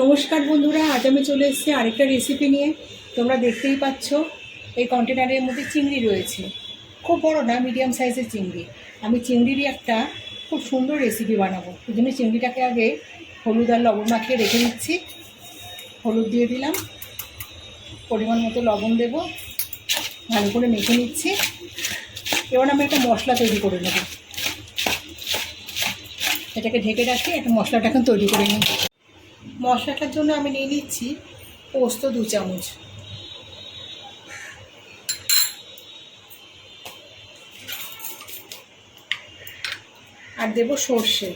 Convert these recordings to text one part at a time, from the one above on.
নমস্কার বন্ধুরা, আজ আমি চলে এসেছি আরেকটা রেসিপি নিয়ে। তোমরা দেখতেই পাচ্ছ, এই কন্টেনারের মধ্যে চিংড়ি রয়েছে। খুব বড় না মিডিয়াম সাইজের চিংড়ি। আমি চিংড়িরই একটা খুব সুন্দর রেসিপি বানাবো। ওই জন্য চিংড়িটাকে আগে হলুদ আর লবণ মাখিয়ে রেখে দিচ্ছি। হলুদ দিয়ে দিলাম। পরিমাণ মতো লবণ দেবো। ভালো করে মেখে নিচ্ছি। এবার আমি একটা মশলা তৈরি করে নেব। এটাকে ঢেকে রাখি, একটা মশলাটা এখন তৈরি করে নিই। মশলাটার জন্য আমি নিয়ে নিচ্ছি পোস্ত দু চামচ। আর দেব সর্ষে।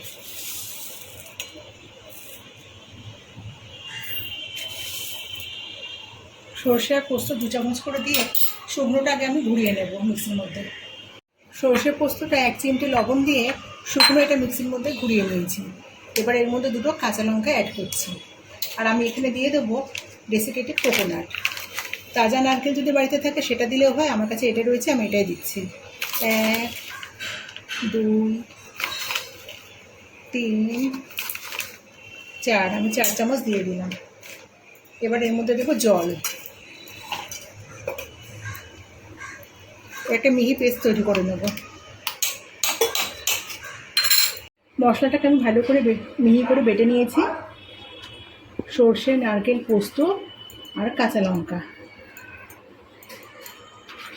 সর্ষে আর পোস্ত দু চামচ করে দিয়ে শুকনোটা আগে আমি ঘুরিয়ে নেব মিক্সির মধ্যে। সর্ষে পোস্তটা এক চিমটে লবণ দিয়ে শুকনো এটা মিক্সির মধ্যে ঘুরিয়ে নিয়েছি। এবার এর মধ্যে দুটো কাঁচা লঙ্কা অ্যাড করছি। আর আমি এখানে দিয়ে দেবো ডেসিকেটেড কোকোনাট তাজা নারকেল যদি বাড়িতে থাকে, সেটা দিলেও হয়, আমার কাছে এটা রয়েছে, আমি এটাই দিচ্ছি। এক, দুই, তিন, চার, আমি চার চামচ দিয়ে দিলাম। এবার এর মধ্যে দেবো জল। একটা মিহি পেস্ট তৈরি করে নেব। মশলাটাকে আমি ভালো করে মিহি করে বেটে নিয়েছি। সর্ষে, নারকেল, পোস্ত আর কাঁচা লঙ্কা।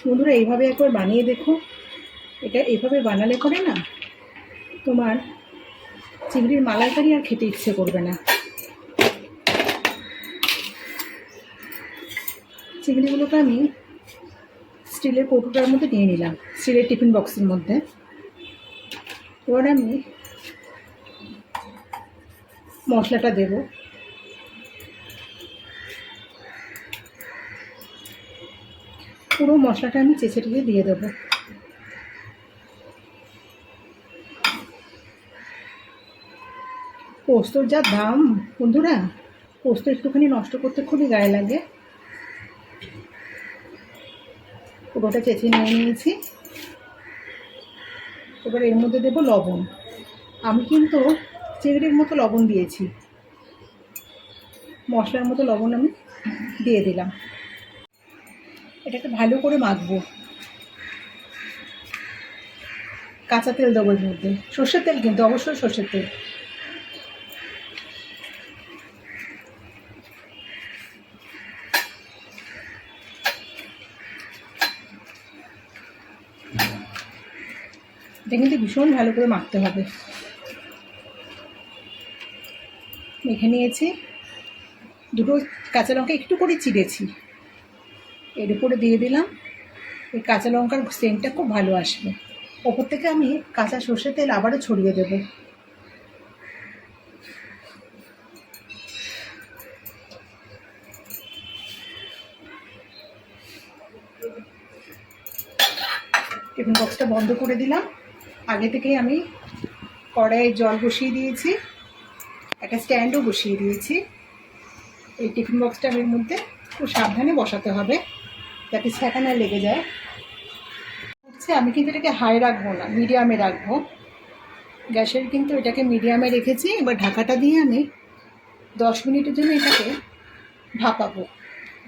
বন্ধুরা, এইভাবে একবার বানিয়ে দেখো। এটা এভাবে বানালে করে না তোমার চিংড়ির মালাইকারি আর খেতে ইচ্ছে করবে না। চিংড়িগুলোকে আমি স্টিলের কৌটোটার মধ্যে নিয়ে নিলাম, স্টিলের টিফিন বক্সের মধ্যে। এবার আমি মশলাটা দেব। পুরো মশলাটা আমি চেঁচে টেচে দিয়ে দেবো। পোস্তর যা দাম, বন্ধুরা, পোস্ত একটুখানি নষ্ট করতে খুবই গায়ে লাগে। পুরোটা চেঁচে নিয়ে নিয়েছি। এবার এর মধ্যে দেবো লবণ। আমি কিন্তু চিংড়ির মতো লবণ দিয়েছি। মশলার মতো লবণ আমি দিয়ে দিলাম। এটাকে ভালো করে মাখবো। কাঁচা তেল দেবো এর মধ্যে। সর্ষের তেল কিন্তু অবশ্যই সর্ষের তেল। এটা কিন্তু ভীষণ ভালো করে মাখতে হবে। মেখে নিয়েছি। দুটো কাঁচা লঙ্কা একটু করে চিড়েছি এর উপরে দিয়ে দিলাম। এই কাঁচা লঙ্কার সেন্টটা খুব ভালো আসবে। ওপর থেকে আমি কাঁচা সর্ষের তেল আবারও ছড়িয়ে দেবো। টিফিন বক্সটা বন্ধ করে দিলাম। আগে থেকেই আমি কড়াইয়ে জল বসিয়ে দিয়েছি। একটা স্ট্যান্ডও বসিয়ে দিয়েছি। এই টিফিন বক্সটা এর মধ্যে খুব সাবধানে বসাতে হবে যাতে ছ্যাঁকা না লেগে যায়। হচ্ছে আমি কিন্তু এটাকে হাই রাখব না, মিডিয়ামে রাখব। গ্যাসের কিন্তু এটাকে মিডিয়ামে রেখেছি, এবার ঢাকাটা দিয়ে আমি দশ মিনিটের জন্য এটাকে ভাপাবো।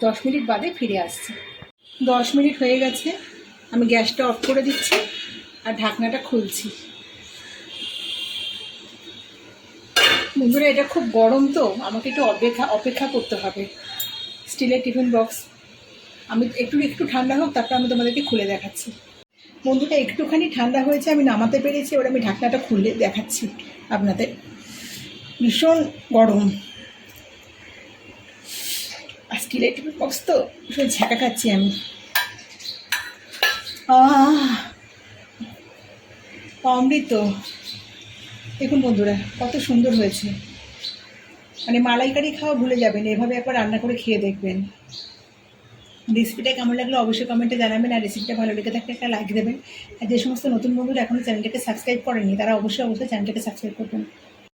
দশ মিনিট বাদে ফিরে আসছি। দশ মিনিট হয়ে গেছে, আমি গ্যাসটা অফ করে দিচ্ছি আর ঢাকনাটা খুলছি। বন্ধুরা, এটা খুব গরম তো, আমাকে একটু অপেক্ষা অপেক্ষা করতে হবে। স্টিলের টিফিন বক্স। আমি একটু একটু ঠান্ডা হোক, তারপর আমি তোমাদেরকে খুলে দেখাচ্ছি। বন্ধুটা একটুখানি ঠান্ডা হয়েছে, আমি নামাতে পেরেছি, এবার আমি ঢাকনাটা খুলে দেখাচ্ছি আপনাদের। ভীষণ গরম। আর স্টিলের টিফিন বক্স তো ভীষণ ঝাঁকা খাচ্ছি আমি। অমৃত। দেখুন বন্ধুরা, কত সুন্দর হয়েছে। মানে মালাইকারি খাওয়া ভুলে যাবেন, এভাবে একবার রান্না করে খেয়ে দেখবেন। রেসিপিটা কেমন লাগল অবশ্যই কমেন্টে জানাবেন, আর রেসিপিটা ভালো লেগে থাকলে একটা লাইক দেবেন। আর যে সমস্ত নতুন বন্ধুরা এখনও চ্যানেলটাকে সাবস্ক্রাইব করেনি তারা অবশ্যই অবশ্যই চ্যানেলটাকে সাবস্ক্রাইব করবেন।